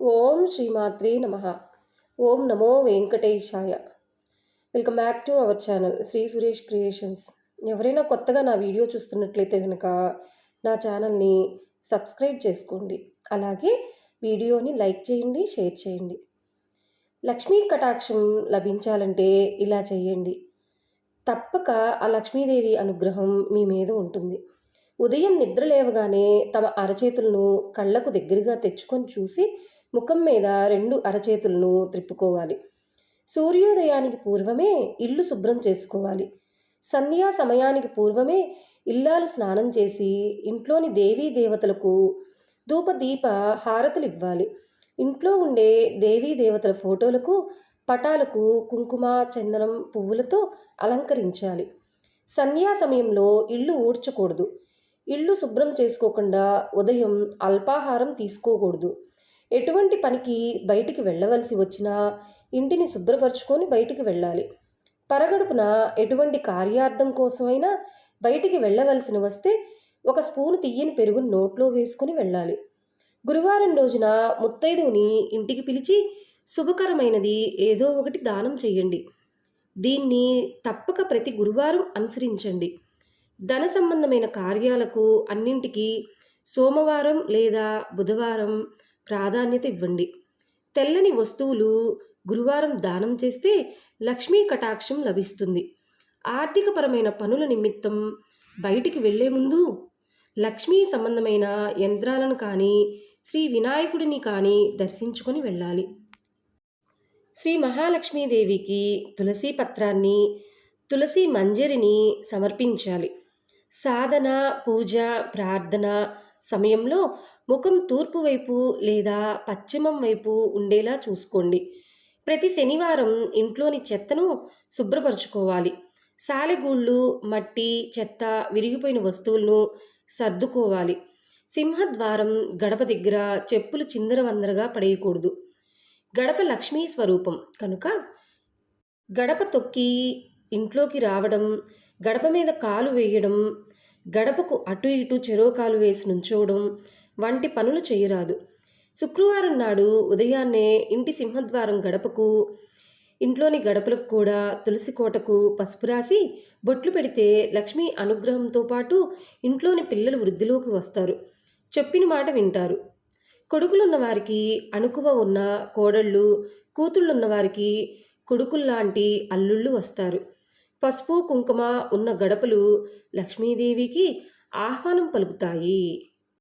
ఓం శ్రీమాత్రే నమ. ఓం నమో వెంకటేశాయ. Welcome back to our channel Shri Suresh creations ఎవరైనా కొత్తగా నా వీడియో చూస్తున్నట్లయితే కనుక నా ఛానల్ని సబ్స్క్రైబ్ చేసుకోండి. అలాగే వీడియోని లైక్ చేయండి షేర్ చేయండి. లక్ష్మీ కటాక్షం లభించాలంటే ఇలా చేయండి. తప్పక ఆ లక్ష్మీదేవి అనుగ్రహం మీ మీద ఉంటుంది. ఉదయం నిద్ర లేవగానే తమ అరచేతులను కళ్ళకు దగ్గరగా తెచ్చుకొని చూసి ముఖం మీద రెండు అరచేతులను త్రిప్పుకోవాలి. సూర్యోదయానికి పూర్వమే ఇల్లు శుభ్రం చేసుకోవాలి. సంధ్యా సమయానికి పూర్వమే ఇల్లాలు స్నానం చేసి ఇంట్లోని దేవీ దేవతలకు ధూపదీప హారతులు ఇవ్వాలి. ఇంట్లో ఉండే దేవీ దేవతల ఫోటోలకు పటాలకు కుంకుమ చందనం పువ్వులతో అలంకరించాలి. సంధ్యా సమయంలో ఇల్లు ఊడ్చకూడదు. ఇల్లు శుభ్రం చేసుకోకుండా ఉదయం అల్పాహారం తీసుకోకూడదు. ఎటువంటి పనికి బయటికి వెళ్ళవలసి వచ్చినా ఇంటిని శుభ్రపరచుకొని బయటికి వెళ్ళాలి. పరగడుపున ఎటువంటి కార్యార్థం కోసమైనా బయటికి వెళ్ళవలసిన వస్తే ఒక స్పూను తీయని పెరుగును నోట్లో వేసుకుని వెళ్ళాలి. గురువారం రోజున ముత్తైదువుని ఇంటికి పిలిచి శుభకరమైనది ఏదో ఒకటి దానం చేయండి. దీన్ని తప్పక ప్రతి గురువారం అనుసరించండి. ధన సంబంధమైన కార్యాలకు అన్నింటికీ సోమవారం లేదా బుధవారం ప్రాధాన్యత ఇవ్వండి. తెల్లని వస్తువులు గురువారం దానం చేస్తే లక్ష్మీ కటాక్షం లభిస్తుంది. ఆర్థికపరమైన పనుల నిమిత్తం బయటికి వెళ్ళే ముందు లక్ష్మీ సంబంధమైన యంత్రాలను కానీ శ్రీ వినాయకుడిని కానీ దర్శించుకొని వెళ్ళాలి. శ్రీ మహాలక్ష్మీదేవికి తులసి పత్రాన్ని తులసి మంజరిని సమర్పించాలి. సాధన పూజ ప్రార్థన సమయంలో ముఖం తూర్పు వైపు లేదా పశ్చిమం వైపు ఉండేలా చూసుకోండి. ప్రతి శనివారం ఇంట్లోని చెత్తను శుభ్రపరచుకోవాలి. సాలెగూళ్ళు మట్టి చెత్త విరిగిపోయిన వస్తువులను సర్దుకోవాలి. సింహద్వారం గడప దగ్గర చెప్పులు చిందరవందరగా పడేయకూడదు. గడప లక్ష్మీ స్వరూపం కనుక గడప తొక్కి ఇంట్లోకి రావడం గడప మీద కాలు వేయడం గడపకు అటు ఇటు చెరోకాలు వేసి నుంచోవడం వంటి పనులు చేయరాదు. శుక్రవారం నాడు ఉదయాన్నే ఇంటి సింహద్వారం గడపకు ఇంట్లోని గడపలకు కూడా తులసి కోటకు పసుపు రాసి బొట్లు పెడితే లక్ష్మీ అనుగ్రహంతో పాటు ఇంట్లోని పిల్లలు వృద్ధిలోకి వస్తారు. చెప్పిన మాట వింటారు. కొడుకులున్న వారికి అణుకువ ఉన్న కోడళ్ళు కూతుళ్ళున్న వారికి కొడుకుల్లాంటి అల్లుళ్ళు వస్తారు. పసుపు కుంకుమ ఉన్న గడపలు లక్ష్మీదేవికి ఆహ్వానం పలుకుతాయి.